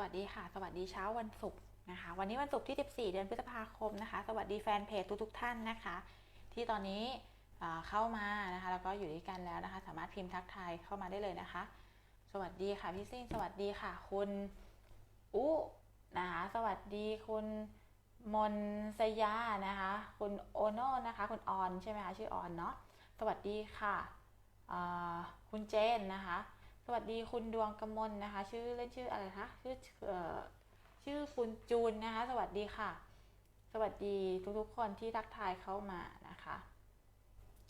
วัสดีค่ะ สวัสดีเช้าวันศุกร์นะคะ วันนี้วันศุกร์ที่ 14 เดือนพฤษภาคมนะคะ สวัสดีแฟนเพจทุกๆท่านนะคะ ที่ตอนนี้เข้ามานะคะแล้วก็อยู่ด้วยกันแล้วนะคะ สามารถพิมพ์ทักทายเข้ามาได้เลยนะคะ สวัสดีค่ะพี่ซิ่งสวัสดีค่ะ คุณอุนะคะสวัสดีคุณมนสยานะคะ คุณโอโน่นะคะ คุณออนใช่ไหมคะชื่อออนเนาะสวัสดีค่ะคุณเจนนะคะ สวัสดีคุณดวงกมลนะคะ ชื่อเล่นชื่ออะไรคะชื่อเอ่อชื่อคุณจูนนะคะ สวัสดีค่ะ สวัสดีทุกๆคนที่ทักทายเข้ามานะคะ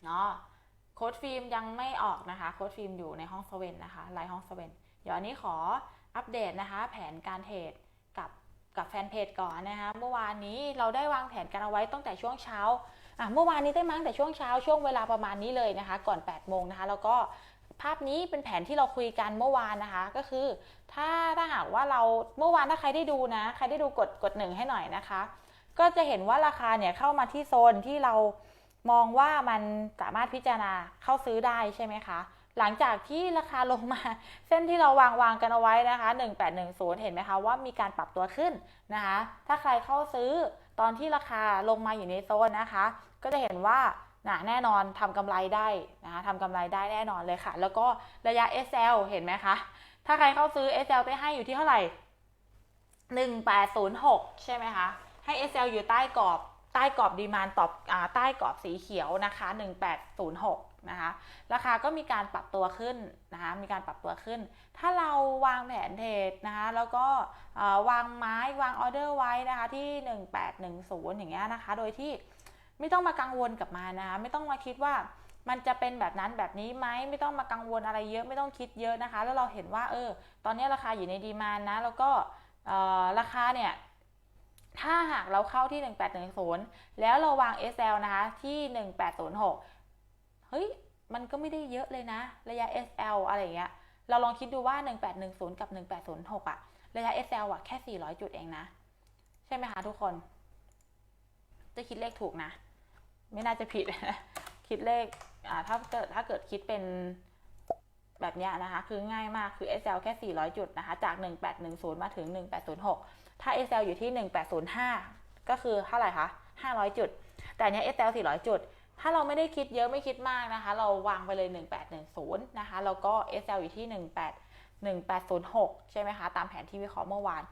เนาะโค้ดฟิล์มยังไม่ออกนะคะโค้ดฟิล์มอยู่ในห้องสเวนนะคะไลน์ห้องสเวนเดี๋ยวอันนี้ขออัปเดตนะคะ แผนการเทรดกับกับแฟนเพจก่อนนะคะเมื่อวานนี้เราได้วางแผนกันเอาไว้ตั้งแต่ช่วงเช้าอะเมื่อวานนี้ได้มั้งแต่ช่วงเช้าช่วงเวลาประมาณนี้เลยนะคะ ก่อน8โมงนะคะแล้วก็ ภาพนี้เป็นแผนที่เราคุยกันเมื่อวานนะคะ ก็คือถ้าถ้าหากว่าเราเมื่อวานถ้าใครได้ดูนะ ใครได้ดูกดกดหนึ่งให้หน่อยนะคะ ก็จะเห็นว่าราคาเนี่ยเข้ามาที่โซนที่เรามองว่ามันสามารถพิจารณาเข้าซื้อได้ใช่ไหมคะ หลังจากที่ราคาลงมา เส้นที่เราวางวางกันเอาไว้นะคะ 1810 เห็นไหมคะว่ามีการปรับตัวขึ้นนะคะ ถ้าใครเข้าซื้อตอนที่ราคาลงมาอยู่ในโซนนะคะ ก็จะเห็นว่า นะแน่นอนทำกำไรได้นะคะทำกำไรได้แน่นอนเลยค่ะ แล้วก็ระยะ SL เห็นไหมคะ ถ้าใครเข้าซื้อ SL ไปให้อยู่ที่เท่าไหร่ 1806 ใช่ไหมคะ ให้ SL อยู่ใต้กรอบใต้กรอบดีมานตอบอใต้กรอบสีเขียวนะคะ 1806 นะคะ ราคาก็มีการปรับตัวขึ้นนะคะ มีการปรับตัวขึ้น ถ้าเราวางแผนเทรดนะคะ แล้วก็วางไม้วางออเดอร์ไว้นะคะที่ 1810 อย่างเงี้ยนะคะ โดยที่ ไม่ต้องมากังวลกับมันนะคะไม่ต้องมาคิดว่ามันจะเป็นแบบนั้นแบบนี้ไหมไม่ต้องมากังวลอะไรเยอะไม่ต้องคิดเยอะนะคะ แล้วเราเห็นว่าเออตอนนี้ราคาอยู่ในดีมานนะ แล้วก็ราคาเนี่ยถ้าหากเราเข้าที่ 1810 แล้วเราวาง SL นะคะที่ 1806 เฮ้ย มันก็ไม่ได้เยอะเลยนะ ระยะ SL อะไรอย่างเงี้ย เราลองคิดดูว่า 1810 กับ 1806อะระยะ SL อะแค่ 400 จุดเองนะ ใช่ไหมคะทุกคน จะคิดเลขถูกนะ ไม่น่าจะผิด คิดเลขอ่าถ้าเกิดถ้าเกิดคิดเป็นแบบนี้นะคะ คือง่ายมากคือ SL แค่ 400 จุดนะคะ จาก 1810 มาถึง 1806 ถ้า SL อยู่ที่ 1805 ก็คือเท่าไหร่คะ 500 จุด แต่เนี้ย SL 400 จุด ถ้าเราไม่ได้คิดเยอะไม่คิดมากนะคะ เราวางไปเลย 1810 นะคะ แล้วก็ SL อยู่ที่ 18 1806 ใช่ไหมคะ ตามแผนที่วิเคราะห์เมื่อวาน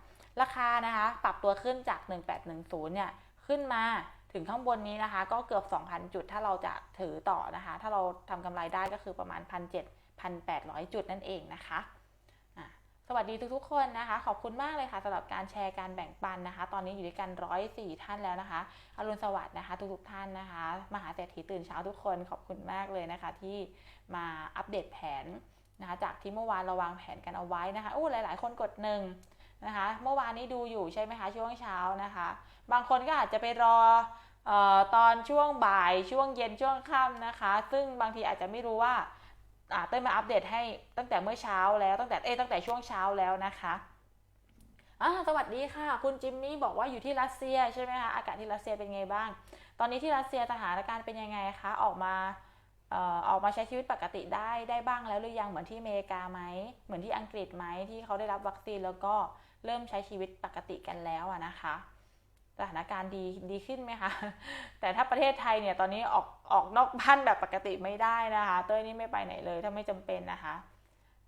ราคานะคะ ปรับตัวขึ้นจาก 1810 เนี่ย ขึ้นมา ถึงข้างบนนี้นะคะ ก็เกือบ 2,000 จุดถ้าเราจะถือต่อนะคะ ถ้าเราทำกำไรได้ก็คือประมาณ 1,700 1,800 จุดนั่นเองนะคะสวัสดีทุกๆ คนนะคะ ขอบคุณมากเลยค่ะสำหรับการแชร์การแบ่งปันนะคะ ตอนนี้อยู่ด้วยกัน104ท่านแล้วนะคะอรุณสวัสดิ์นะคะ ทุกๆท่านนะคะ มหาเศรษฐีตื่นเช้าทุกคนขอบคุณมากเลยนะคะ ที่มาอัปเดตแผนนะคะ จากที่เมื่อวานเราวางแผนกันเอาไว้นะคะอู้หลาย ๆ คนกดหนึ่งนะคะ เมื่อวานนี้ดูอยู่ใช่ไหมคะช่วงเช้านะคะ บางคนก็อาจจะไปรอ ตอนช่วงบ่ายช่วงเย็นช่วงค่ำนะคะ ซึ่งบางทีอาจจะไม่รู้ว่าเต้ยมาอัปเดตให้ตั้งแต่เมื่อเช้าแล้วตั้งแต่เอ้ตั้งแต่ช่วงเช้าแล้วนะคะสวัสดีค่ะ คุณจิมมี่บอกว่าอยู่ที่รัสเซียใช่ไหมคะอากาศที่รัสเซียเป็นไงบ้าง ตอนนี้ที่รัสเซียสถานการณ์เป็นยังไงคะออกมาออกมาใช้ชีวิตปกติได้ได้บ้างแล้วหรือยังเหมือนที่อเมริกาไหมเหมือนที่อังกฤษไหมที่เขาได้รับวัคซีนแล้วก็เริ่มใช้ชีวิตปกติกันแล้วนะคะ สถานการณ์ดีดีขึ้นไหมคะ แต่ถ้าประเทศไทยเนี่ยตอนนี้ออกออกนอกบ้านแบบปกติไม่ได้นะคะ เต้ยนี่ไม่ไปไหนเลยถ้าไม่จำเป็นนะคะ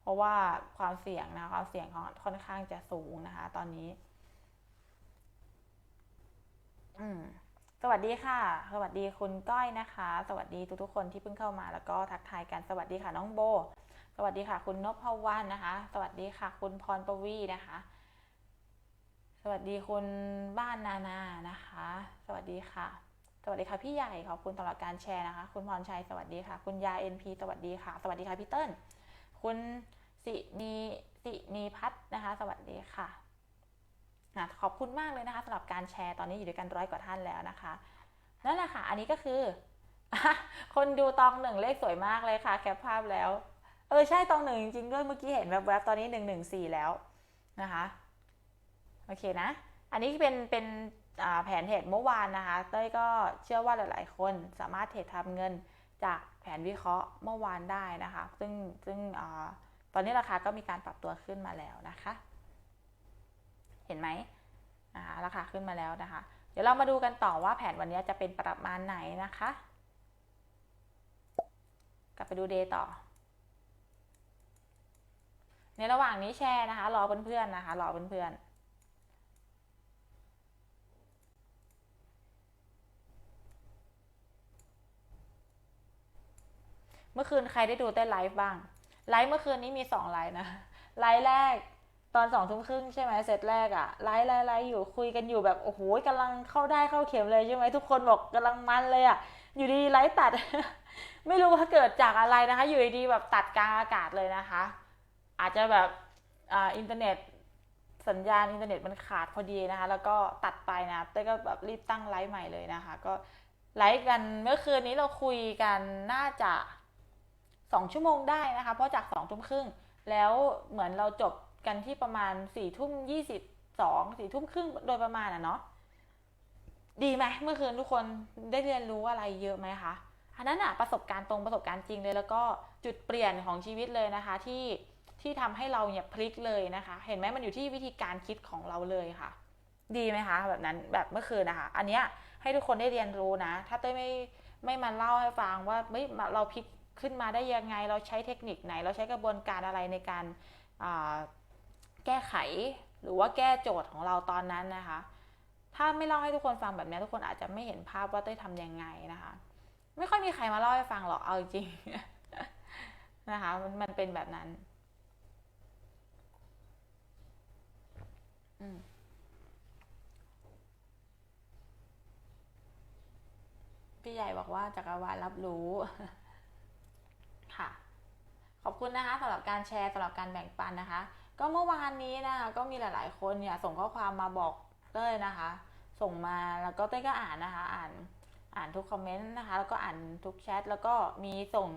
เพราะว่าความเสี่ยงนะความเสี่ยงของค่อนข้างจะสูงนะคะ ตอนนี้ อืมสวัสดีค่ะ สวัสดีคุณก้อยนะคะ สวัสดีทุกๆคนที่เพิ่งเข้ามาแล้วก็ทักทายกัน สวัสดีค่ะน้องโบ สวัสดีค่ะ คุณนพวรรณนะคะ สวัสดีค่ะ คุณพรปวีนะคะ วัสดีคุณบ้านนานานะคะ สวัสดีค่ะ สวัสดีค่ะพี่ใหญ่ขอบคุณสำหรับการแชร์นะคะ คุณพรชัยสวัสดีค่ะ คุณยาเอ็นพีสวัสดีค่ะ สวัสดีค่ะพี่เติ้ลคุณสินีสินีพัฒนะคะ สวัสดีค่ะอะขอบคุณมากเลยนะคะสำหรับการแชร์ตอนนี้อยู่ด้วยกันร้อยกว่าท่านแล้วนะคะนั่นแหละค่ะ อันนี้ก็คือคนดูตองหนึ่งเลขสวยมากเลยค่ะ แคปภาพแล้ว เออใช่ตองหนึ่งจริงๆด้วยเมื่อกี้เห็นแวบๆตอนนี้หนึ่งหนึ่งสี่แล้วนะคะ โอเคนะ อันนี้เป็นเป็นแผนเทรดเมื่อวานนะคะเต้ยก็เชื่อว่าหลาย ๆ คนสามารถเทรดทำเงินจากแผนวิเคราะห์เมื่อวานได้นะคะ ซึ่งซึ่งอตอนนี้ราคาก็มีการปรับตัวขึ้นมาแล้วนะคะ เห็นไหมนะคะราคาขึ้นมาแล้วนะคะ เดี๋ยวเรามาดูกันต่อว่าแผนวันนี้จะเป็นประมาณไหนนะคะ กลับไปดูเดย์ต่อ ในระหว่างนี้แชร์นะคะ รอเพื่อนๆนะคะ รอเพื่อนๆ เมื่อคืนใครได้ดูเต้นไลฟ์บ้าง ไลฟ์เมื่อคืนนี้มีสองไลฟ์นะ ไลฟ์แรกตอนสองทุ่มครึ่งใช่ไหมเซตแรกอะไลฟ์ไลฟ์ไลฟ์อยู่คุยกันอยู่แบบโอ้โหกำลังเข้าได้เข้าเข็มเลยใช่ไหมทุกคนบอกกำลังมันเลยอะอยู่ดีไลฟ์ตัด ไม่รู้ว่าเกิดจากอะไรนะคะ อยู่ดีแบบตัดกลางอากาศเลยนะคะ อาจจะแบบอ่าอินเทอร์เน็ตสัญญาณอินเทอร์เน็ตมันขาดพอดีนะคะ แล้วก็ตัดไปนะเต้ก็แบบรีบตั้งไลฟ์ใหม่เลยนะคะ ก็ไลฟ์กันเมื่อคืนนี้เราคุยกันน่าจะ สองชั่วโมงได้นะคะ เพราะจากสองทุ่มครึ่งแล้วเหมือนเราจบกันที่ประมาณสี่ทุ่มยี่สิบสองสี่ทุ่มครึ่งโดยประมาณอะเนาะดีไหมเมื่อคืนทุกคนได้เรียนรู้อะไรเยอะไหมคะอันนั้นอะประสบการณ์ตรงประสบการณ์จริงเลย แล้วก็จุดเปลี่ยนของชีวิตเลยนะคะ ที่ที่ทำให้เราเนี่ยพลิกเลยนะคะ เห็นไหมมันอยู่ที่วิธีการคิดของเราเลยค่ะ ดีไหมคะ แบบนั้นแบบเมื่อคืนนะคะ อันเนี้ยให้ทุกคนได้เรียนรู้นะ ถ้าเต้ยไม่ไม่มาเล่าให้ฟังว่าไม่เราพลิก ขึ้นมาได้ยังไง เราใช้เทคนิคไหน เราใช้กระบวนการอะไรในการแก้ไข หรือว่าแก้โจทย์ของเราตอนนั้นนะคะ ถ้าไม่เล่าให้ทุกคนฟังแบบนี้ทุกคนอาจจะไม่เห็นภาพว่าเต้ยทำยังไงนะคะ ไม่ค่อยมีใครมาเล่าให้ฟังหรอกเอาจริงนะคะมันมันเป็นแบบนั้นอืมพี่ใหญ่บอกว่าจักรวาลรับรู้ คุณนะคะสำหรับการแชร์สำหรับการแบ่งปันนะคะ ก็เมื่อวานนี้นะคะก็มีหลาย ๆ คนเนี่ยส่งข้อความมาบอกเต้ยนะคะ ส่งมาแล้วก็เต้ยก็อ่านนะคะ อ่านอ่านทุกคอมเมนต์นะคะ แล้วก็อ่านทุกแชทแล้วก็มีส่ง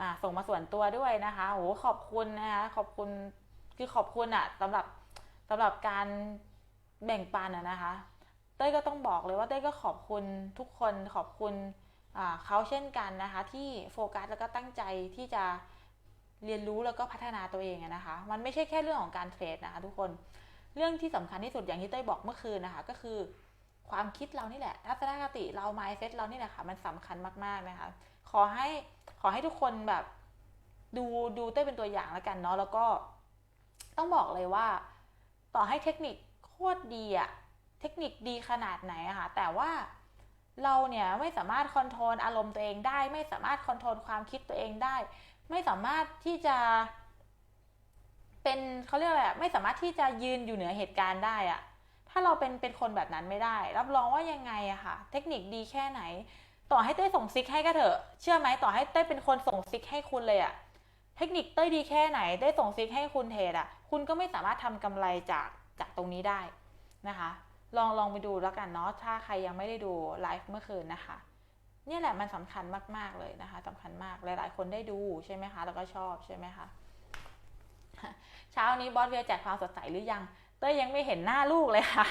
อ่าส่งมาส่วนตัวด้วยนะคะโหขอบคุณนะคะขอบคุณคือขอบคุณอะสำหรับสำหรับการแบ่งปันอะนะคะ เต้ยก็ต้องบอกเลยว่าเต้ยก็ขอบคุณทุกคนขอบคุณเขาเช่นกันนะคะ ที่โฟกัสแล้วก็ตั้งใจที่จะ เรียนรู้แล้วก็พัฒนาตัวเองนะคะ มันไม่ใช่แค่เรื่องของการเทรดนะคะ ทุกคน เรื่องที่สำคัญที่สุดอย่างที่เต้ยบอกเมื่อคืนนะคะ ก็คือ ความคิดเรานี่แหละ ทัศนคติเรา mindset เรานี่แหละค่ะ มันสำคัญมากๆนะคะ ขอให้ขอให้ทุกคนแบบ ดูดูเต้ยเป็นตัวอย่างแล้วกันเนาะ แล้วก็ต้องบอกเลยว่า ต่อให้เทคนิคโคตรดีอะเทคนิคดีขนาดไหนอะค่ะ แต่ว่า เราเนี่ยไม่สามารถคอนโทรลอารมณ์ตัวเองได้ ไม่สามารถคอนโทรลความคิดตัวเองได้ ไม่สามารถที่จะ เป็นเขาเรียกอะไรไม่สามารถที่จะยืนอยู่เหนือเหตุการณ์ได้อะถ้าเราเป็นเป็นคนแบบนั้นไม่ได้ รับรองว่ายังไงอะค่ะ เทคนิคดีแค่ไหน ต่อให้เต้ยส่งซิกให้ก็เถอะ เชื่อไหมต่อให้เต้ยเป็นคนส่งซิกให้คุณเลยอะเทคนิคเต้ยดีแค่ไหน เต้ยส่งซิกให้คุณเทรดอะคุณก็ไม่สามารถทำกำไรจากจากตรงนี้ได้นะคะ ลองลองไปดูแล้วกันเนาะถ้าใครยังไม่ได้ดูไลฟ์เมื่อคืนนะคะเนี่ยแหละมันสำคัญมาก ๆ เลยนะคะสำคัญมากหลาย ๆ คนได้ดูใช่ไหมคะ แล้วก็ชอบใช่ไหมคะเช้านี้บอสเวียแจกความสดใสหรือยัง เต้ยยังไม่เห็นหน้าลูกเลยค่ะ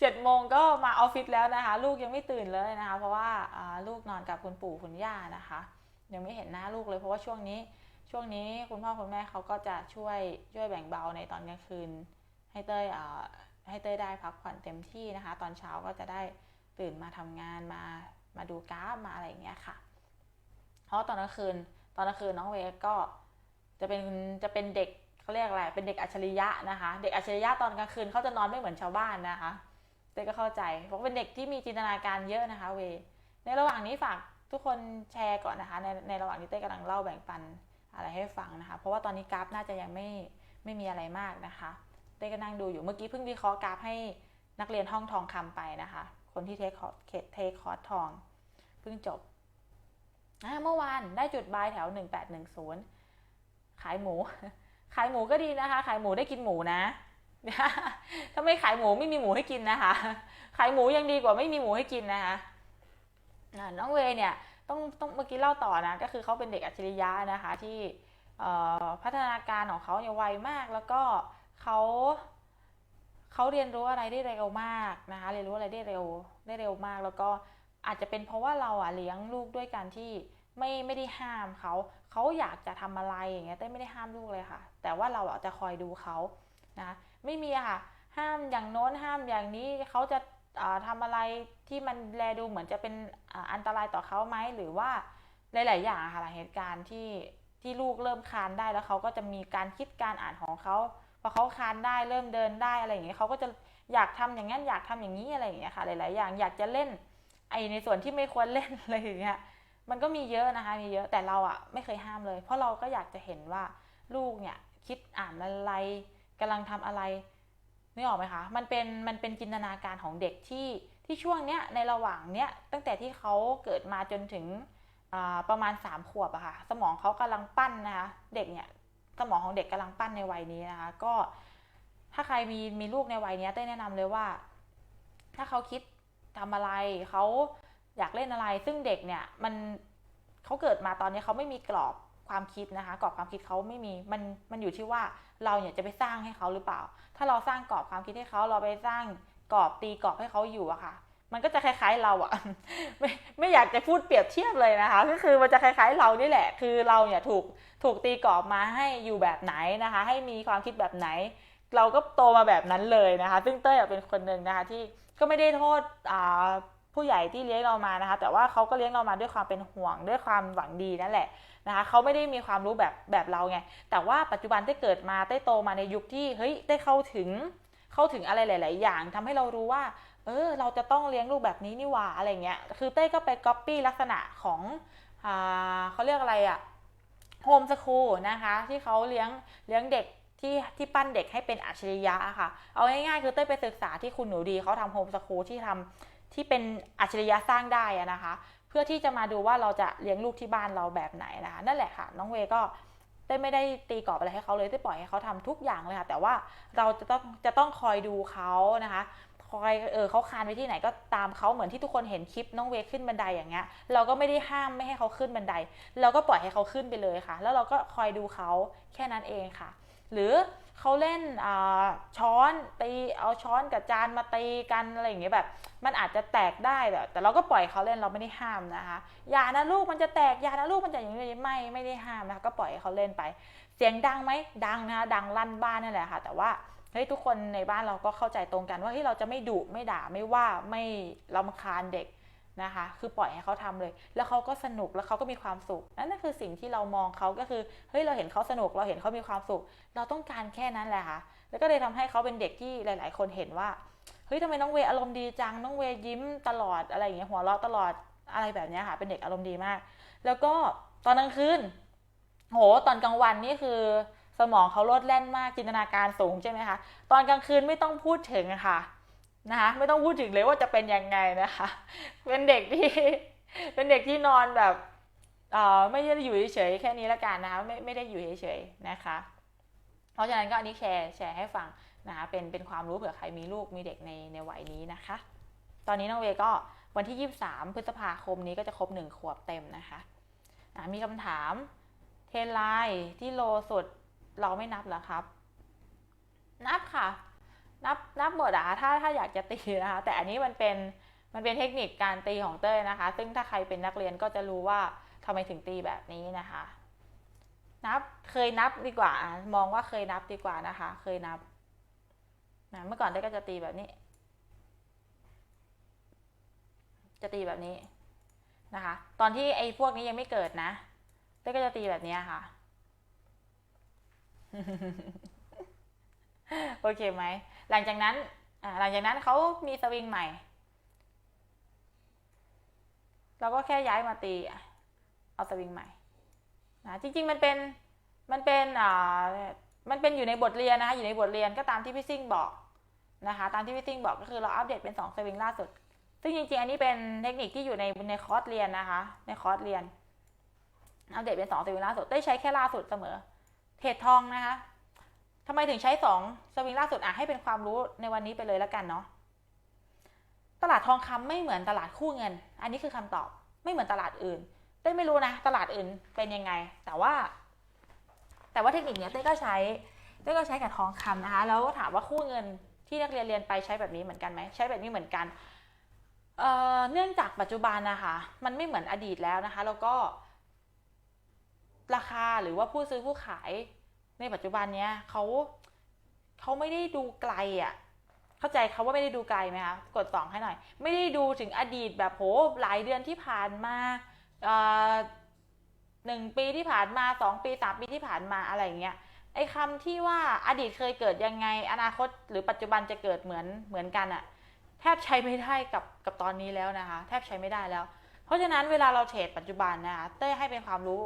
เจ็ดโมงก็มาออฟฟิศแล้วนะคะ ลูกยังไม่ตื่นเลยนะคะ เพราะว่าอ่าลูกนอนกับคุณปู่คุณย่านะคะ ยังไม่เห็นหน้าลูกเลย เพราะว่าช่วงนี้ช่วงนี้คุณพ่อคุณแม่เขาก็จะช่วยช่วยแบ่งเบาในตอนกลางคืน ให้เต้ยอ่า ให้เต้ยได้พักผ่อนเต็มที่นะคะ ตอนเช้าก็จะได้ตื่นมาทำงานมามาดูกราฟมาอะไรอย่างเงี้ยค่ะ เพราะตอนกลางคืนตอนกลางคืนน้องเวก็จะเป็นจะเป็นเด็กเขาเรียกอะไรเป็นเด็กอัจฉริยะนะคะ เด็กอัจฉริยะตอนกลางคืนเขาจะนอนไม่เหมือนชาวบ้านนะคะเต้ยก็เข้าใจเพราะเป็นเด็กที่มีจินตนาการเยอะนะคะ เว ในระหว่างนี้ฝากทุกคนแชร์ก่อนนะคะ ในในระหว่างที่เต้กำลังเล่าแบ่งปันอะไรให้ฟังนะคะ เพราะว่าตอนนี้กราฟน่าจะยังไม่ไม่มีอะไรมากนะคะ เต้ก็นั่งดูอยู่เมื่อกี้เพิ่งวิเคราะห์กราฟให้นักเรียนห้องทองคำไปนะคะ คนที่เทคคอร์สเทคคอร์สทองเพิ่งจบเมื่อวานได้จุดบายแถว 1810 ขายหมู ขายหมูก็ดีนะคะ ขายหมูได้กินหมูนะ ถ้าไม่ขายหมูไม่มีหมูให้กินนะคะ ขายหมูยังดีกว่าไม่มีหมูให้กินนะคะน้องเวเนี่ยต้องต้องเมื่อกี้เล่าต่อนะ ก็คือเขาเป็นเด็กอัจฉริยะนะคะที่พัฒนาการของเขาเนี่ยไวมากแล้วก็ เขาเขาเรียนรู้อะไรได้เร็วมากนะคะเรียนรู้อะไรได้เร็วได้เร็วมาก แล้วก็อาจจะเป็นเพราะว่าเราอะเลี้ยงลูกด้วยการที่ไม่ไม่ได้ห้ามเขาเขาอยากจะทำอะไรอย่างเงี้ยเต้ไม่ได้ห้ามลูกเลยค่ะ แต่ว่าเราอะจะคอยดูเขานะไม่มีค่ะห้ามอย่างโน้นห้ามอย่างนี้เขาจะอ่าทำอะไรที่มันแลดูเหมือนจะเป็นอ,อันตรายต่อเขาไหมหรือว่าหลาย ๆ อย่างค่ะเหตุการณ์ที่ที่ลูกเริ่มคานได้แล้วเขาก็จะมีการคิดการอ่านของเขา พอเขาคานได้เริ่มเดินได้อะไรอย่างเงี้ยเขาก็จะอยากทำอย่างนั้นอยากทำอย่างนี้อะไรอย่างเงี้ยค่ะหลาย ๆ อย่างอยากจะเล่นไอในส่วนที่ไม่ควรเล่นอะไรอย่างเงี้ยมันก็มีเยอะนะคะมีเยอะแต่เราอะไม่เคยห้ามเลย เพราะเราก็อยากจะเห็นว่าลูกเนี่ยคิดอ่านอะไรกำลังทำอะไรนึกออกไหมคะมันเป็นมันเป็นจินตนาการของเด็กที่ที่ช่วงเนี้ยในระหว่างเนี้ยตั้งแต่ที่เขาเกิดมาจนถึงประมาณ3ขวบอะค่ะสมองเขากำลังปั้นนะคะเด็กเนี่ย สมองของเด็กกำลังปั้นในวัยนี้นะคะ ก็ถ้าใครมีมีลูกในวัยนี้เต้แนะนำเลยว่า ถ้าเขาคิดทำอะไรเขาอยากเล่นอะไร ซึ่งเด็กเนี่ยมันเขาเกิดมาตอนนี้เขาไม่มีกรอบความคิดนะคะกรอบความคิดเขาไม่มีมันมันอยู่ที่ว่าเราเนี่ยจะไปสร้างให้เขาหรือเปล่า ถ้าเราสร้างกรอบความคิดให้เขาเราไปสร้างกรอบตีกรอบให้เขาอยู่อะค่ะ มันก็จะคล้าย ๆเราอะไม่ไม่อยากจะพูดเปรียบเทียบเลยนะคะ ก็คือมันจะคล้าย ๆ เรานี่แหละ คือเราเนี่ยถูกถูกตีกรอบมาให้อยู่แบบไหนนะคะ ให้มีความคิดแบบไหน เราก็โตมาแบบนั้นเลยนะคะ ซึ่งเต้ยเป็นคนหนึ่งนะคะที่ก็ไม่ได้โทษผู้ใหญ่ที่เลี้ยงเรามานะคะ แต่ว่าเขาก็เลี้ยงเรามาด้วยความเป็นห่วงด้วยความหวังดีนั่นแหละนะคะเขาไม่ได้มีความรู้แบบแบบเราไงแต่ว่าปัจจุบันได้เกิดมาได้โตมาในยุคที่เฮ้ยได้เข้าถึงเข้าถึงอะไรหลาย ๆ อย่างทำให้เรารู้ว่า เออเราจะต้องเลี้ยงลูกแบบนี้นี่หว่าอะไรเงี้ย คือเต้ก็ไปก๊อปปี้ลักษณะของอ่าเขาเรียกอะไรอะโฮมสคูลนะคะ ที่เขาเลี้ยงเลี้ยงเด็กที่ที่ปั้นเด็กให้เป็นอัจฉริยะค่ะ เอาง่ายๆคือเต้ยไปศึกษาที่คุณหนูดีเขาทำโฮมสคูลที่ทำที่เป็นอัจฉริยะสร้างได้นะคะ เพื่อที่จะมาดูว่าเราจะเลี้ยงลูกที่บ้านเราแบบไหนนะคะนั่นแหละค่ะ น้องเวก็ได้ไม่ได้ตีกรอบอะไรให้เขาเลยได้ปล่อยให้เขาทำทุกอย่างเลยค่ะ แต่ว่าเราจะต้องจะต้องคอยดูเขานะคะ อยเออเขาคานไปที่ไหนก็ตามเขาเหมือนที่ทุกคนเห็นคลิปน้องเวขึ้นบันไดอย่างเงี้ย เราก็ไม่ได้ห้ามไม่ให้เขาขึ้นบันได เราก็ปล่อยให้เขาขึ้นไปเลยค่ะ แล้วเราก็คอยดูเขาแค่นั้นเองค่ะ หรือเขาเล่นช้อนตีเอาช้อนกับจานมาตีกันอะไรอย่างเงี้ยแบบ มันอาจจะแตกได้แต่แต่เราก็ปล่อยเขาเล่นเราไม่ได้ห้ามนะคะอย่านะลูกมันจะแตกอย่านะลูกมันจะอย่างนี้ไม่ไม่ได้ห้ามนะคะก็ปล่อยเขาเล่นไป เสียงดังไหมดังนะคะดังลั่นบ้านนั่นแหละค่ะ แต่ว่า เฮ้ยทุกคนในบ้านเราก็เข้าใจตรงกันว่าเฮ้ยเราจะไม่ดุไม่ด่าไม่ว่าไม่รำคาญเด็กนะคะ คือปล่อยให้เขาทำเลย แล้วเขาก็สนุกแล้วเขาก็มีความสุข นั่นก็คือสิ่งที่เรามองเขาก็คือ เฮ้ย เราเห็นเขาสนุก เราเห็นเขามีความสุข เราต้องการแค่นั้นแหละค่ะ แล้วก็เลยทำให้เขาเป็นเด็กที่หลาย ๆ คนเห็นว่า เฮ้ยทำไมน้องเวอารมณ์ดีจัง น้องเวยิ้มตลอดอะไรอย่างเงี้ย หัวเราะตลอด อะไรแบบนี้ค่ะ เป็นเด็กอารมณ์ดีมาก แล้วก็ตอนกลางคืน โห ตอนกลางวันนี่คือ สมองเขาโลดแล่นมากจินตนาการสูงใช่ไหมคะ ตอนกลางคืนไม่ต้องพูดถึงค่ะนะคะไม่ต้องพูดถึงเลยว่าจะเป็นยังไงนะคะ เป็นเด็กที่เป็นเด็กที่นอนแบบเอ่อไม่ได้อยู่เฉยๆแค่นี้ละกันนะคะไม่ไม่ได้อยู่เฉยๆนะคะ เพราะฉะนั้นก็อันนี้แชร์แชร์ให้ฟังนะคะเป็นเป็นความรู้เผื่อใครมีลูกมีเด็กในในวัยนี้นะคะ ตอนนี้น้องเวก็วันที่ 23 พฤษภาคมนี้ก็จะครบ 1 ขวบเต็มนะคะะมีคำถามเทนไลน์ที่โลสุด เราไม่นับเหรอครับ นับค่ะ นับนับหมดอะถ้าถ้าอยากจะตีนะคะ แต่อันนี้มันเป็นมันเป็นเทคนิคการตีของเต้ยนะคะ ซึ่งถ้าใครเป็นนักเรียนก็จะรู้ว่าทำไมถึงตีแบบนี้นะคะ นับเคยนับดีกว่า มองว่าเคยนับดีกว่านะคะ เคยนับนะเมื่อก่อนเต้ยก็จะตีแบบนี้ จะตีแบบนี้นะคะ ตอนที่ไอ้พวกนี้ยังไม่เกิดนะ เต้ยก็จะตีแบบนี้ค่ะ โอเคไหม หลังจากนั้นหลังจากนั้นเขามีสวิงใหม่ เราก็แค่ย้ายมาตีเอาสวิงใหม่นะจริงๆมันเป็นมันเป็นอ่ามันเป็นอยู่ในบทเรียนนะคะอยู่ในบทเรียนก็ตามที่พี่ซิ่งบอกนะคะตามที่พี่ซิ่งบอกก็คือเราอัปเดตเป็น2สวิงล่าสุด ซึ่งจริงๆ อันนี้เป็นเทคนิคที่อยู่ในในคอร์สเรียนนะคะ ในคอร์สเรียน อัปเดตเป็น2สวิงล่าสุดได้ใช้แค่ล่าสุดเสมอ เทรดทองนะคะทำไมถึงใช้สองสวิงล่าสุดอะให้เป็นความรู้ในวันนี้ไปเลยแล้วกันเนาะตลาดทองคำไม่เหมือนตลาดคู่เงิน อันนี้คือคำตอบไม่เหมือนตลาดอื่นเต้ไม่รู้นะ ตลาดอื่นเป็นยังไง แต่ว่า แต่ว่าเทคนิคเนี้ยเต้ก็ใช้เต้ก็ใช้กับทองคำนะคะ แล้วถามว่าคู่เงินที่นักเรียนเรียนไปใช้แบบนี้เหมือนกันไหมใช้แบบนี้เหมือนกันเเนื่องจากปัจจุบันนะคะ มันไม่เหมือนอดีตแล้วนะคะ แล้วก็ ราคาหรือว่าผู้ซื้อผู้ขายในปัจจุบันเนี้ยเขาเขาไม่ได้ดูไกลอะ เข้าใจเขาว่าไม่ได้ดูไกลไหมคะกดสองให้หน่อย ไม่ได้ดูถึงอดีตแบบโหหลายเดือนที่ผ่านมาหนึ่งปีที่ผ่านมาสองปีสามปีที่ผ่านมาอะไรเงี้ยไอ้คำที่ว่าอดีตเคยเกิดยังไง อนาคตหรือปัจจุบันจะเกิดเหมือนเหมือนกันอะแทบใช้ไม่ได้กับกับตอนนี้แล้วนะคะ แทบใช้ไม่ได้แล้ว เพราะฉะนั้นเวลาเราเทรดปัจจุบันนะคะเต้ให้เป็นความรู้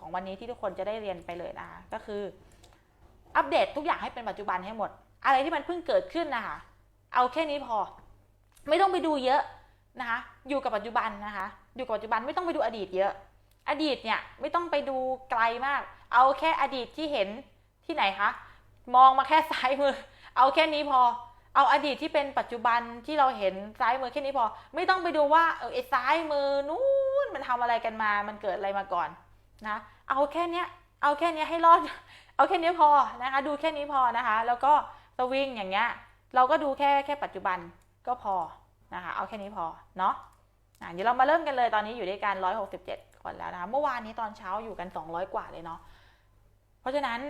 ของวันนี้ที่ทุกคนจะได้เรียนไปเลยนะคะก็คือ อัปเดตทุกอย่างให้เป็นปัจจุบันให้หมด อะไรที่มันเพิ่งเกิดขึ้นนะคะเอาแค่นี้พอ ไม่ต้องไปดูเยอะนะคะอยู่กับปัจจุบันนะคะ อยู่กับปัจจุบันไม่ต้องไปดูอดีตเยอะ อดีตเนี่ยไม่ต้องไปดูไกลมาก เอาแค่อดีตที่เห็นที่ไหนคะมองมาแค่ซ้ายมือ เอาแค่นี้พอ เอาอดีตที่เป็นปัจจุบันที่เราเห็นซ้ายมือแค่นี้พอ ไม่ต้องไปดูว่าเออไอ้ซ้ายมือนู้นมันทำอะไรกันมา มันเกิดอะไรมาก่อน นะเอาแค่เนี้ยเอาแค่นี้ให้รอด เอาแค่นี้พอนะคะ ดูแค่นี้พอนะคะ แล้วก็สวิงอย่างเงี้ย เราก็ดูแค่แค่ปัจจุบันก็พอนะคะ เอาแค่นี้พอเนาะะเดี๋ยวเรามาเริ่มกันเลยตอนนี้อยู่ด้วยกัน 167 คนแล้วนะคะ เมื่อวานนี้ตอนเช้าอยู่กัน 200 กว่าเลยเนาะ เพราะฉะนั้น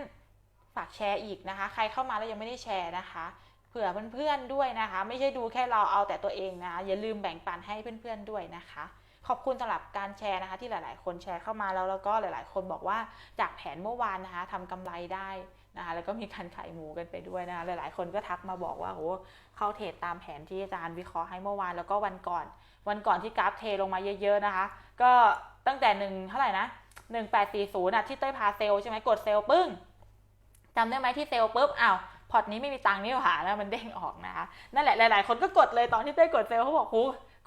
ฝากแชร์อีกนะคะ ใครเข้ามาแล้วยังไม่ได้แชร์นะคะ เผื่อเพื่อนๆด้วยนะคะ ไม่ใช่ดูแค่เราเอาแต่ตัวเองนะ อย่าลืมแบ่งปันให้เพื่อนๆด้วยนะคะ ขอบคุณสำหรับการแชร์นะคะ ที่หลาย ๆ คนแชร์เข้ามาแล้วแล้วก็หลาย ๆ คนบอกว่าจากแผนเมื่อวานนะคะทำกำไรได้นะคะแล้วก็มีการขายหมูกันไปด้วยนะคะหลายๆ คนก็ทักมาบอกว่าโหเข้าเทรดตามแผนที่อาจารย์วิเคราะห์ให้เมื่อวานแล้วก็วันก่อน วันก่อนที่กราฟเทลงมาเยอะ ๆ นะคะ ก็ตั้งแต่หนึ่งเท่าไหร่นะหนึ่งแปดสี่ศูนย์ะที่เต้ยพาเซลใช่ไหมกดเซลปึ้งจำได้ไหมที่เซลปุ๊บอ้าวพอตนี้ไม่มีตังค์นี่หว่าแล้วมันเด้งออกนะคะนั่นแหละหลาย ๆ คนก็กดเลยตอนที่เต้ยกดเซลเขาบอกโห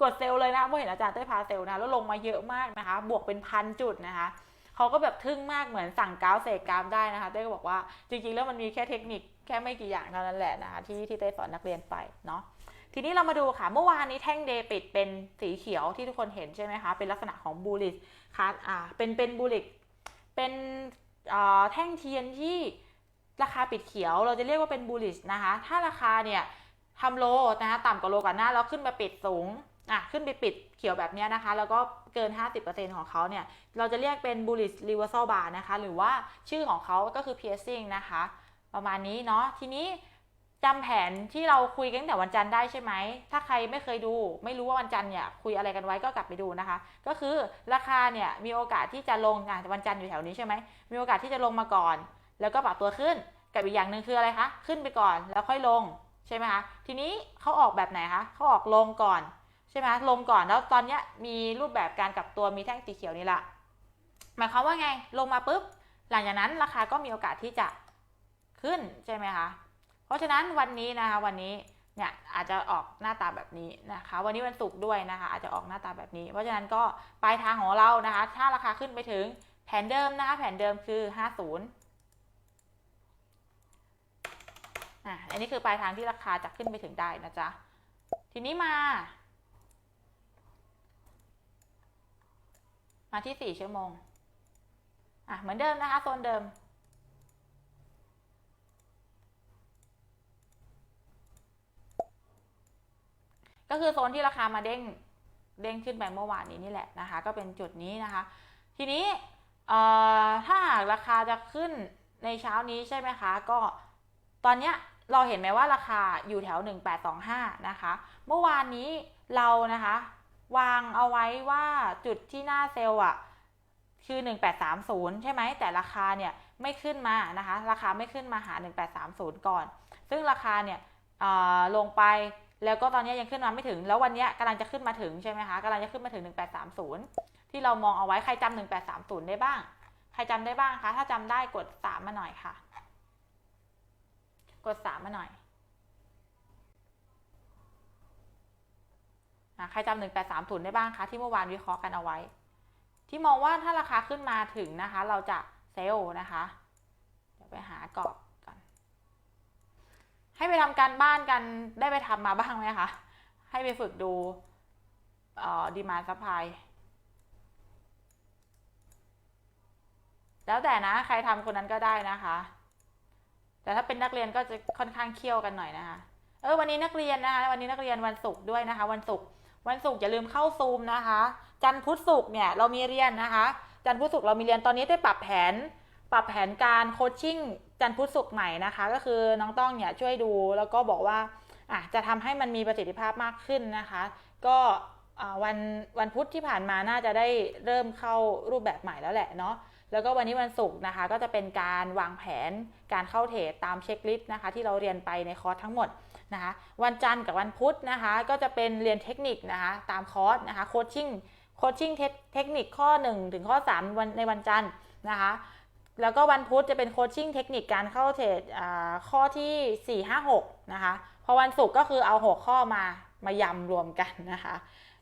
กดเซลเลยนะเพราะเห็นอาจารย์เต้ยพาเซลนะแล้วลงมาเยอะมากนะคะ บวกเป็นพันจุดนะคะเขาก็แบบทึ่งมากเหมือนสั่งกราฟเสกกราฟได้นะคะเต้ยก็บอกว่าจริงๆ แล้วมันมีแค่เทคนิคแค่ไม่กี่อย่างเท่านั้นแหละนะคะที่ที่เต้ยสอนนักเรียนไปเนาะทีนี้เรามาดูค่ะ เมื่อวานนี้แท่งเดปิดเป็นสีเขียวที่ทุกคนเห็นใช่ไหมคะ เป็นลักษณะของบูลิชค่ะอ่าเป็นเป็นบูลิชเป็นอ่าแท่งเทียนที่ราคาปิดเขียวเราจะเรียกว่าเป็นบูลิชนะคะ ถ้าราคาเนี่ยทำโลนะคะต่ำกว่าโลก่อนหน้าแล้วขึ้นมาปิดสูง อะขึ้นไปปิดเขียวแบบนี้นะคะ แล้วก็เกิน 50%ของเขาเนี่ย เราจะเรียกเป็น bullish reversal bar นะคะ หรือว่าชื่อของเขาก็คือ piercing นะคะ ประมาณนี้เนาะทีนี้จำแผนที่เราคุยกันตั้งแต่วันจันทร์ได้ใช่ไหม ถ้าใครไม่เคยดู ไม่รู้ว่าวันจันทร์เนี่ยคุยอะไรกันไว้ก็กลับไปดูนะคะ ก็คือราคาเนี่ยมีโอกาสที่จะลงอะวันจันทร์อยู่แถวนี้ใช่ไหม มีโอกาสที่จะลงมาก่อน แล้วก็ปรับตัวขึ้น กับอีกอย่างหนึ่งคืออะไรคะ ขึ้นไปก่อนแล้วค่อยลงใช่ไหมคะ ทีนี้เขาออกแบบไหนคะเขาออกลงก่อน ใช่ไหมลงก่อนแล้วตอนเนี้ยมีรูปแบบการกลับตัวมีแท่งสีเขียวนี่แหละหมายความว่าไงลงมาปุ๊บ หลังจากนั้นราคาก็มีโอกาสที่จะขึ้นใช่ไหมคะเพราะฉะนั้นวันนี้นะคะวันนี้เนี่ยอาจจะออกหน้าตาแบบนี้นะคะ วันนี้วันศุกร์ด้วยนะคะ อาจจะออกหน้าตาแบบนี้ เพราะฉะนั้นก็ปลายทางของเรานะคะ ถ้าราคาขึ้นไปถึงแผนเดิมนะคะแผนเดิมคือ 50อะอันนี้คือปลายทางที่ราคาจะขึ้นไปถึงได้นะจ๊ะทีนี้มา มาที่ 4 ชั่วโมง อะ เหมือนเดิมนะคะ โซนเดิม ก็คือโซนที่ราคามาเด้ง เด้งขึ้นไปเมื่อวานนี้นี่แหละนะคะ ก็เป็นจุดนี้นะคะ ทีนี้ถ้าหากราคาจะขึ้นในเช้านี้ใช่ไหมคะ ก็ตอนเนี้ยเราเห็นไหมว่าราคาอยู่แถว 1825 นะคะ เมื่อวานนี้เรานะคะ วางเอาไว้ว่าจุดที่หน้าเซลล์อะคือ 1830 ใช่ไหม แต่ราคาเนี่ยไม่ขึ้นมานะคะ ราคาไม่ขึ้นมาหา 1830 ก่อน ซึ่งราคาเนี่ยลงไปแล้วก็ตอนนี้ยังขึ้นมาไม่ถึง แล้ววันนี้กำลังจะขึ้นมาถึงใช่ไหมคะกำลังจะขึ้นมาถึง 1830 ที่เรามองเอาไว้ใครจำ1830 ได้บ้าง ใครจำได้บ้างคะ ถ้าจำได้กด 3 มาหน่อยค่ะ กด 3 มาหน่อย นะใครจำ1830ได้บ้างคะที่เมื่อวานวิเคราะห์กันเอาไว้ ที่มองว่าถ้าราคาขึ้นมาถึงนะคะ เราจะเซลล์นะคะ เดี๋ยวไปหากรอบก่อนให้ไปทำการบ้านกันได้ไปทำมาบ้างไหมคะ ให้ไปฝึกดูดีมาซัพพลายแล้วแต่นะใครทำคนนั้นก็ได้นะคะ แต่ถ้าเป็นนักเรียนก็จะค่อนข้างเคี่ยวกันหน่อยนะคะ เออวันนี้นักเรียนนะคะวันนี้นักเรียนวันศุกร์ด้วยนะคะ วันศุกร์ วันศุกร์อย่าลืมเข้าซูมนะคะ จันทร์พุธศุกร์เนี่ยเรามีเรียนนะคะ จันทร์พุธศุกร์เรามีเรียนตอนนี้ได้ปรับแผน ปรับแผนการโคชชิ่งจันทร์พุธศุกร์ใหม่นะคะ ก็คือน้องต้องเนี่ยช่วยดูแล้วก็บอกว่าอะจะทำให้มันมีประสิทธิภาพมากขึ้นนะคะ ก็วันวันพุธที่ผ่านมาน่าจะได้เริ่มเข้ารูปแบบใหม่แล้วแหละเนาะแล้วก็วันนี้วันศุกร์นะคะ ก็จะเป็นการวางแผนการเข้าเทรดตามเช็คลิสต์นะคะ ที่เราเรียนไปในคอร์สทั้งหมด นะคะวันจันทร์กับวันพุธนะคะก็จะเป็นเรียนเทคนิคนะคะตามคอร์สนะคะโคชชิ่งโคชชิ่งเทคนิคข้อ 1 ถึงข้อ3วันในวันจันทร์นะคะแล้วก็วันพุธจะเป็นโคชชิ่งเทคนิคการเข้าเทรดข้อที่ 4 5 6 นะคะ พอวันศุกร์ก็คือเอา6ข้อมามายำรวมกันนะคะ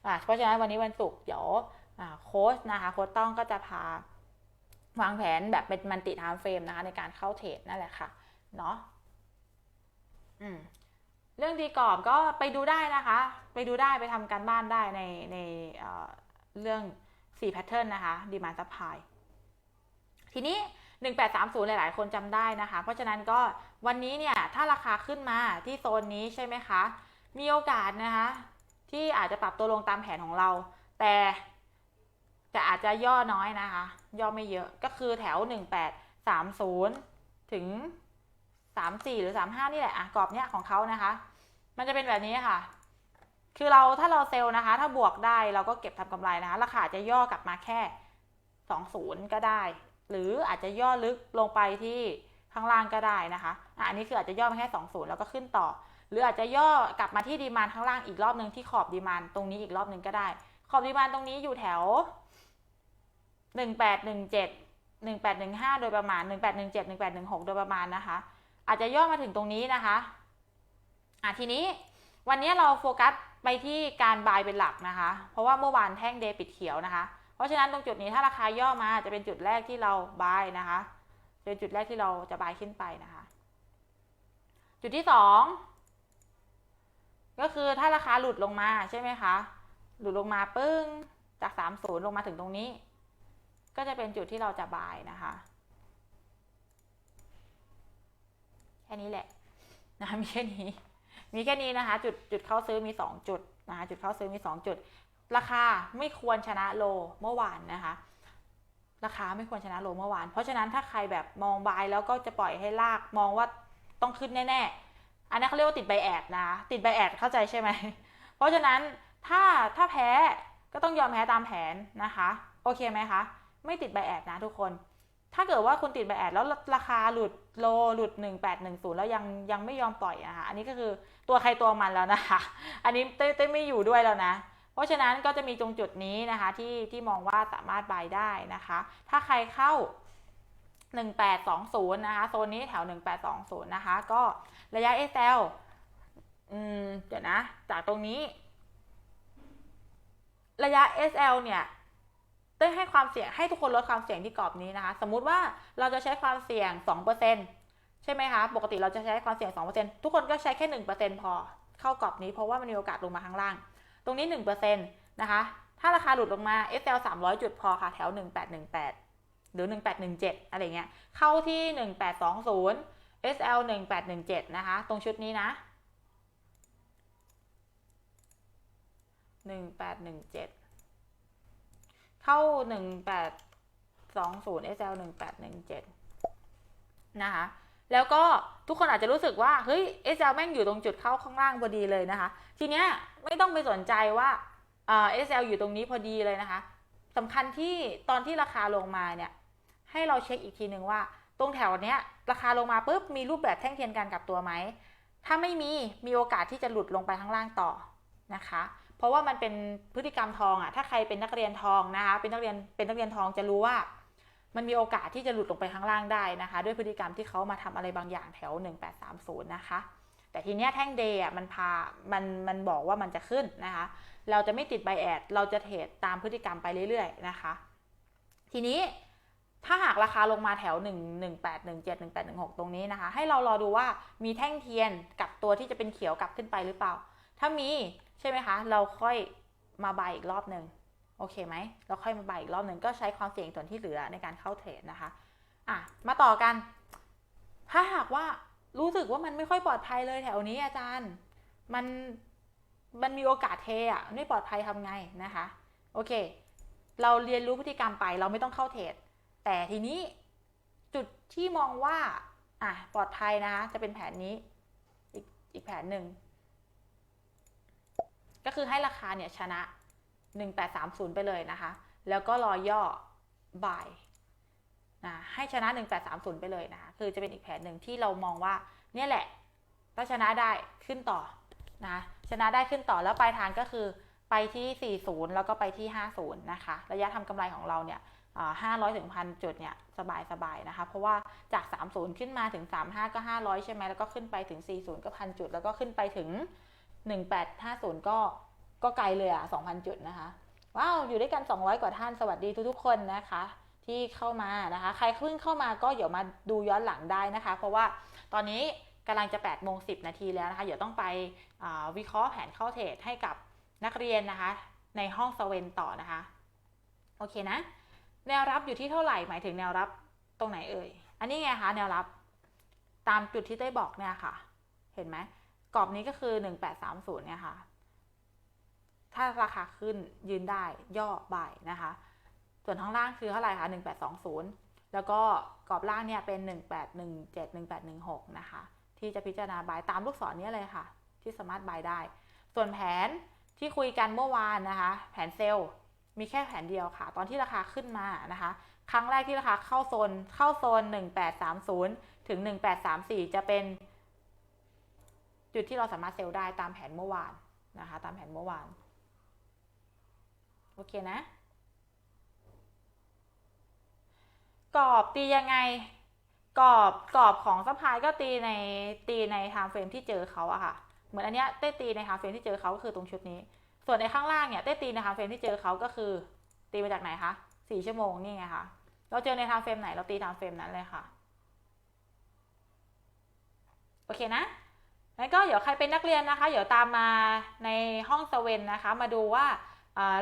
อ่าเพราะฉะนั้นวันนี้วันศุกร์เดี๋ยวโค้ชนะคะโค้ชต้องก็จะพาวางแผนแบบเป็นมันติไทม์เฟรมนะคะในการเข้าเทรดนั่นแหละค่ะ เนาะอืม เรื่องตีกรอบก็ไปดูได้นะคะ ไปดูได้ไปทำการบ้านได้ในในเเรื่อง4 pattern นะคะ demand supply ทีนี้ 1830 หลาย ๆ คนจำได้นะคะ เพราะฉะนั้นก็วันนี้เนี่ย ถ้าราคาขึ้นมาที่โซนนี้ใช่ไหมคะ มีโอกาสนะคะ ที่อาจจะปรับตัวลงตามแผนของเรา แต่แต่อาจจะย่อน้อยนะคะ ย่อไม่เยอะก็คือแถว 1830 ถึง 34 หรือ 35 นี่แหละอะกรอบเนี้ยของเขานะคะ มันจะเป็นแบบนี้ค่ะ คือเราถ้าเราเซลล์นะคะ ถ้าบวกได้เราก็เก็บทำกำไรนะคะ ราคาจะย่อกลับมาแค่ 20 ก็ได้ หรืออาจจะย่อลึกลงไปที่ข้างล่างก็ได้นะคะอะอันนี้คืออาจจะย่อมาแค่ 20 แล้วก็ขึ้นต่อ หรืออาจจะย่อกลับมาที่ดีมานข้างล่างอีกรอบหนึ่งที่ขอบดีมานตรงนี้อีกรอบหนึ่งก็ได้ ขอบดีมานตรงนี้อยู่แถว 1817 1815 โดยประมาณ 1817 1816 โดยประมาณนะคะ อาจจะย่อมาถึงตรงนี้นะคะ อะทีนี้วันนี้เราโฟกัสไปที่การบายเป็นหลักนะคะ เพราะว่าเมื่อวานแท่งเดปิดเขียวนะคะ เพราะฉะนั้นตรงจุดนี้ถ้าราคาย่อมาจะเป็นจุดแรกที่เราบายนะคะเป็นจุดแรกที่เราจะบายขึ้นไปนะคะ จุดที่สองก็คือถ้าราคาหลุดลงมาใช่ไหมคะ หลุดลงมาปึ้งจากสามศูนย์ลงมาถึงตรงนี้ ก็จะเป็นจุดที่เราจะบายนะคะแค่นี้แหละนะมีแค่นี้ มีแค่นี้นะคะ จุดจุดเข้าซื้อมี 2 จุดนะคะจุดเข้าซื้อมี 2 จุด ราคาไม่ควรชนะโลเมื่อวานนะคะ ราคาไม่ควรชนะโลเมื่อวาน เพราะฉะนั้นถ้าใครแบบมองบายแล้วก็จะปล่อยให้ลากมองว่าต้องขึ้นแน่ๆ อันนั้นเขาเรียกว่าติดใบแอดนะติดใบแอดเข้าใจใช่ไหมเพราะฉะนั้นถ้าถ้าแพ้ก็ต้องยอมแพ้ตามแผนนะคะ โอเคไหมคะ ไม่ติดใบแอดนะทุกคน ถ้าเกิดว่าคุณติดใบแอดแล้วราคาหลุดโลหลุด 1810 แล้วยังยังไม่ยอมปล่อยนะคะอันนี้ก็คือตัวใครตัวมันแล้วนะคะ อันนี้เต้เต้ไม่อยู่ด้วยแล้วนะ เพราะฉะนั้นก็จะมีตรงจุดนี้นะคะที่ที่มองว่าสามารถบายได้นะคะ ถ้าใครเข้า 1820 นะคะโซนนี้แถว 1820 นะคะ ก็ระยะ SL อืมเดี๋ยวนะ จากตรงนี้ ระยะ SL เนี่ย ได้ให้ความเสี่ยงให้ทุกคนลดความเสี่ยงที่กรอบนี้นะคะ สมมุติว่าเราจะใช้ความเสี่ยง 2%ใช่ไหมคะ ปกติเราจะใช้ความเสี่ยง 2%ทุกคนก็ใช้แค่ 1%พอเข้ากรอบนี้เพราะว่ามันมีโอกาสลงมาข้างล่าง ตรงนี้ 1%นะคะ ถ้าราคาหลุดลงมา SL 300 จุดพอค่ะ แถว 1818 หรือ 1817 อะไรเงี้ย เข้าที่ 1820 SL 1817 นะคะ ตรงชุดนี้นะ 1817 เข้า 1820 SL 1817 นะคะ แล้วก็ทุกคนอาจจะรู้สึกว่า เฮ้ย SL แม่งอยู่ตรงจุดเข้าข้างล่างพอดีเลยนะคะ ทีเนี้ยไม่ต้องไปสนใจว่าเออ SL อยู่ตรงนี้พอดีเลยนะคะสำคัญที่ตอนที่ราคาลงมาเนี่ย ให้เราเช็คอีกทีหนึ่งว่า ตรงแถวเนี้ย ราคาลงมาปุ๊บมีรูปแบบแท่งเทียนการกลับตัวไหมถ้าไม่มีมีโอกาสที่จะหลุดลงไปข้างล่างต่อนะคะ เพราะว่ามันเป็นพฤติกรรมทองอะถ้าใครเป็นนักเรียนทองนะคะเป็นนักเรียนเป็นนักเรียนทองจะรู้ว่า มันมีโอกาสที่จะหลุดลงไปข้างล่างได้นะคะ ด้วยพฤติกรรมที่เขามาทำอะไรบางอย่างแถว 1830 นะคะ แต่ทีเนี้ยแท่งเดย์อะมันพามันมันบอกว่ามันจะขึ้นนะคะ เราจะไม่ติดไบแอดเราจะเทรดตามพฤติกรรมไปเรื่อยๆนะคะ ทีนี้ถ้าหากราคาลงมาแถว 1 1 8 1 7 1 8 1 6 ตรงนี้นะคะ ให้เรารอดูว่ามีแท่งเทียนกับตัวที่จะเป็นเขียวกลับขึ้นไปหรือเปล่า ถ้ามี ใช่ไหมคะ เราค่อยมาบายอีกรอบหนึ่งโอเคไหม เราค่อยมาบายอีกรอบหนึ่งก็ใช้ความเสี่ยงส่วนที่เหลือในการเข้าเทรดนะคะอะมาต่อกัน ถ้าหากว่ารู้สึกว่ามันไม่ค่อยปลอดภัยเลยแถวนี้อาจารย์ มันมันมีโอกาสเทอะไม่ปลอดภัยทำไงนะคะ โอเค เราเรียนรู้พฤติกรรมไปเราไม่ต้องเข้าเทรดแต่ทีนี้จุดที่มองว่าอะปลอดภัยนะคะจะเป็นแผนนี้ อีกอีกแผนหนึ่ง ก็คือให้ราคาเนี่ยชนะ 1830 ไปเลยนะคะ แล้วก็รอย่อบ่ายนะให้ชนะ 1830 ไปเลยนะคะคือจะเป็นอีกแผนหนึ่งที่เรามองว่าเนี่ยแหละถ้าชนะได้ขึ้นต่อนะชนะได้ขึ้นต่อแล้วปลายทางก็คือไปที่ 40 แล้วก็ไปที่ 50 นะคะ ระยะทำกำไรของเราเนี่ยห้าร้อยถึงพันจุดเนี่ยสบายสบายนะคะ เพราะว่าจาก 30 ขึ้นมาถึง 35 ก็ 500 ใช่ไหมแล้วก็ขึ้นไปถึง 40 ก็พันจุด แล้วก็ขึ้นไปถึง 1850 ก็ก็ไกลเลยอะ 2,000 จุดนะคะ ว้าว อยู่ด้วยกัน 200 กว่าท่าน สวัสดีทุกๆ คนนะคะ ที่เข้ามานะคะ ใครเพิ่งเข้ามาก็เดี๋ยวมาดูย้อนหลังได้นะคะ เพราะว่าตอนนี้กำลังจะ8โมง10 นาทีแล้วนะคะ เดี๋ยวต้องไปวิเคราะห์แผนเข้าเทรดให้กับนักเรียนนะคะ ในห้องสเวนต่อนะคะ โอเคนะ แนวรับอยู่ที่เท่าไหร่ หมายถึงแนวรับตรงไหนเอ่ย อันนี้ไงคะแนวรับตามจุดที่ได้บอกเนี่ยค่ะ เห็นไหม กรอบนี้ก็คือ 1830เนี่ยค่ะ ถ้าราคาขึ้นยืนได้ย่อบ่ายนะคะ ส่วนข้างล่างคือเท่าไหร่คะ 1820 แล้วก็กรอบล่างเนี่ยเป็น 1817 1816 นะคะ ที่จะพิจารณาบายตามลูกศรนี้เลยค่ะ ที่สามารถบายได้ ส่วนแผนที่คุยกันเมื่อวานนะคะ แผนเซลล์มีแค่แผนเดียวค่ะ ตอนที่ราคาขึ้นมานะคะ ครั้งแรกที่ราคาเข้าโซนเข้าโซน 1830 ถึง 1834 จะเป็น จุดที่เราสามารถเซลล์ได้ตามแผนเมื่อวานนะคะ ตามแผนเมื่อวาน โอเคนะ กรอบตียังไง กรอบกรอบของซัพพลายก็ตีในตีในไทม์เฟรมที่เจอเขาอะค่ะ เหมือนอันเนี้ยเต้ตีในไทม์เฟรมที่เจอเขาก็คือตรงชุดนี้ ส่วนในข้างล่างเนี่ยเต้ตีในไทม์เฟรมที่เจอเขาก็คือ ตีมาจากไหนคะสี่ชั่วโมงนี่ไงคะเราเจอในไทม์เฟรมไหนเราตีไทม์เฟรมนั้นเลยค่ะ โอเคนะ งั้นก็เดี๋ยวใครเป็นนักเรียนนะคะ เดี๋ยวตามมาในห้องสเวนนะคะ มาดูว่า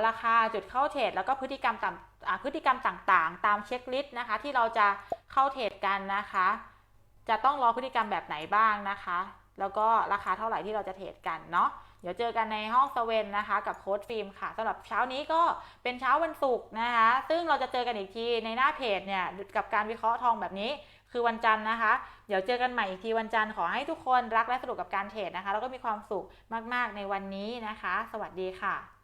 ราคาจุดเข้าเทรดแล้วก็พฤติกรรมต่างพฤติกรรมต่างๆ ตามเช็คลิสต์นะคะ ที่เราจะเข้าเทรดกันนะคะ จะต้องรอพฤติกรรมแบบไหนบ้างนะคะ แล้วก็ราคาเท่าไหร่ที่เราจะเทรดกันเนาะเดี๋ยวเจอกันในห้องสเวนนะคะ กับโค้ดฟิล์มค่ะสำหรับเช้านี้ก็เป็นเช้าวันศุกร์นะคะ ซึ่งเราจะเจอกันอีกทีในหน้าเพจเนี่ยกับการวิเคราะห์ทองแบบนี้คือวันจันทร์นะคะ เดี๋ยวเจอกันใหม่อีกทีวันจันทร์ขอให้ทุกคนรักและสนุกกับการเทรดนะคะ แล้วก็มีความสุขมาก ๆ ในวันนี้นะคะ สวัสดีค่ะ